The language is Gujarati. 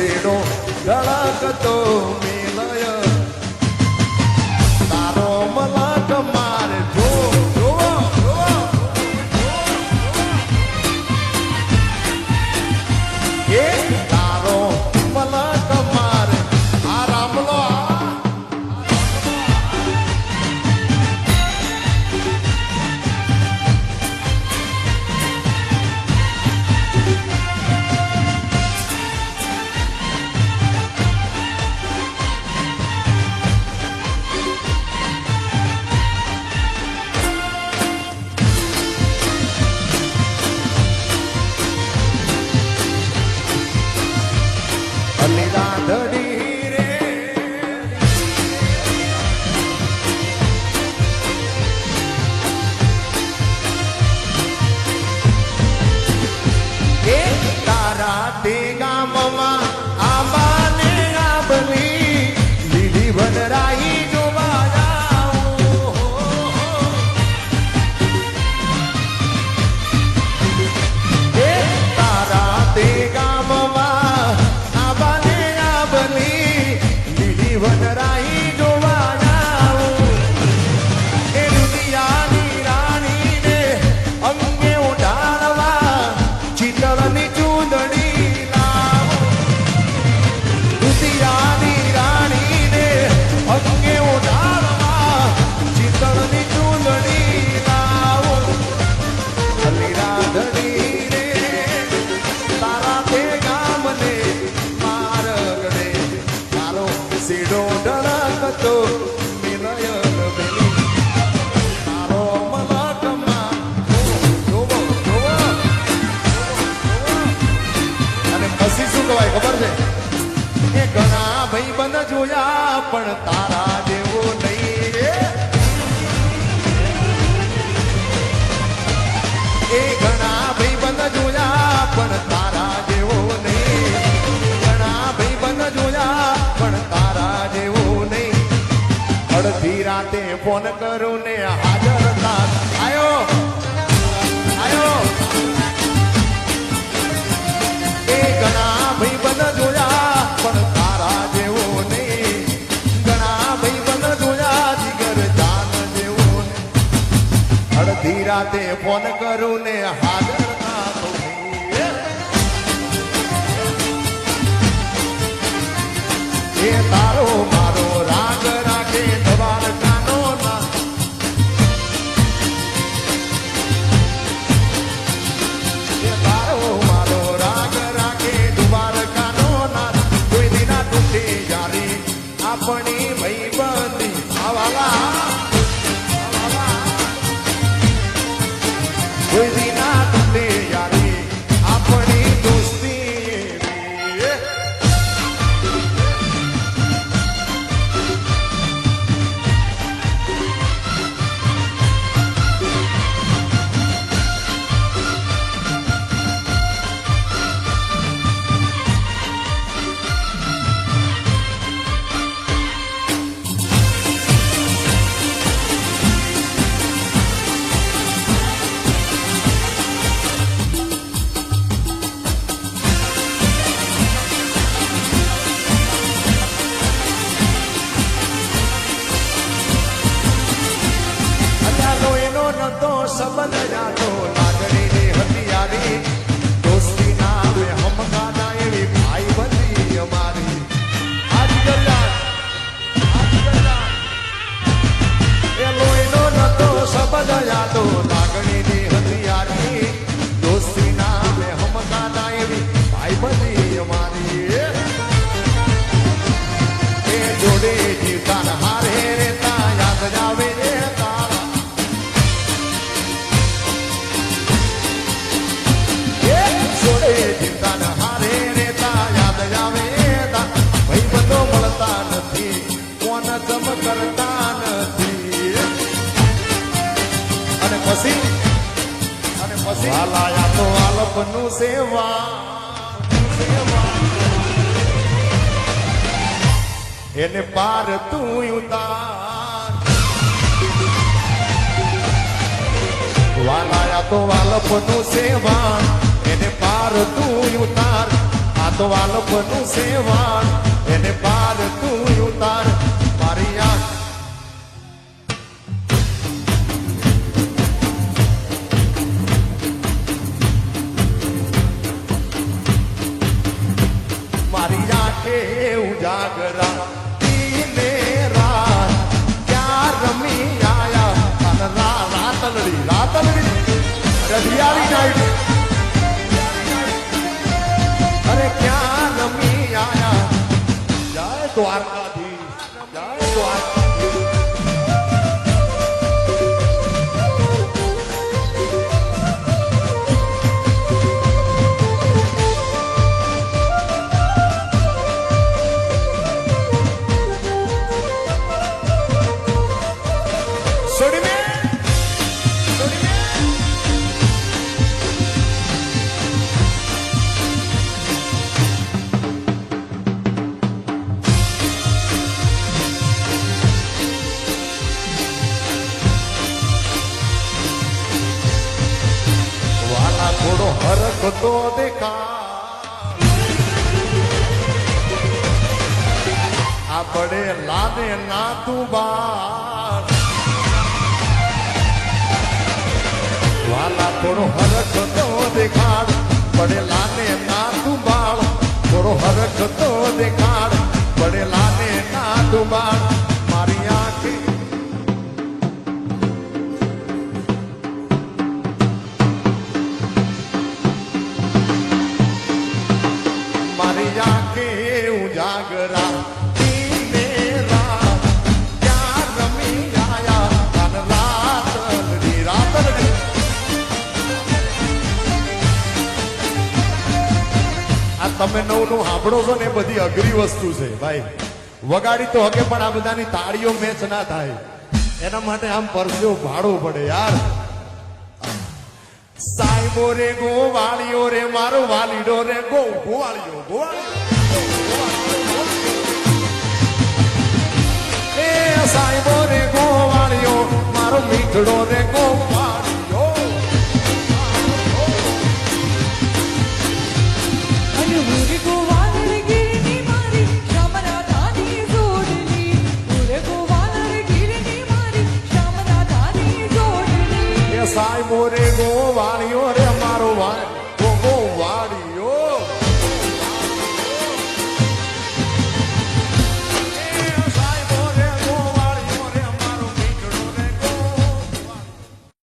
ધડકતો મેલય. તારો મલાક માર જો જોવો ખબર છે? એ ઘણા ભાઈબંધ જોયા, પણ તારા જેવો નહીં એ ઘણા ભાઈબંધ જોયા, પણ તારા જેવો નહીં. ઘણા ભાઈબંધ જોયા, પણ તારા જેવો નહીં. અડધી રાતે ફોન કરું ને હાજર રાતે ફોન કરું ને હાજર તારો મારો રાગ રાખે ધવાલ કાનો તારો મારો રાગ રાખે દુવાર કાનો ના કોઈ દિના તૂટે જારી આપણી I know તો આલપનું સેવા એને પાર તું ઉતાર વાલાયા તો વાલપનું સેવાન એને પાર તું ઉતાર આ તો વાલપનું સેવાણ એને ઉજાગરા વાલા થોડો હરખ તો દેખા આ પડે લાદે ના તું બાર. વાલા થોડો હરખ તો દેખાડ. પડે લાને ના તું બાળ. થોડો હરખ તો દેખાડ. પડે લાને ના તું બાળ. તમે નવનું સાંભળો છો ને બધી અઘરી વસ્તુ છે, ભાઈ. વગાડી તો હકે, પણ આ બધાની તાળીઓ મેચ ના થાય. એના માટે આમ પરસ્યો ભાડવું પડે, યાર. સાહેબો રે, ગોવાળીઓ રે, મારો વાલીડો રે, ગો, ગોવાળીઓ ગોવાળીઓ એ સાહેબો રે, ગોવાળીઓ, મારો મીઠડો રે, ગોવાળીઓ. સાય મોરે ગો વાણિયો રે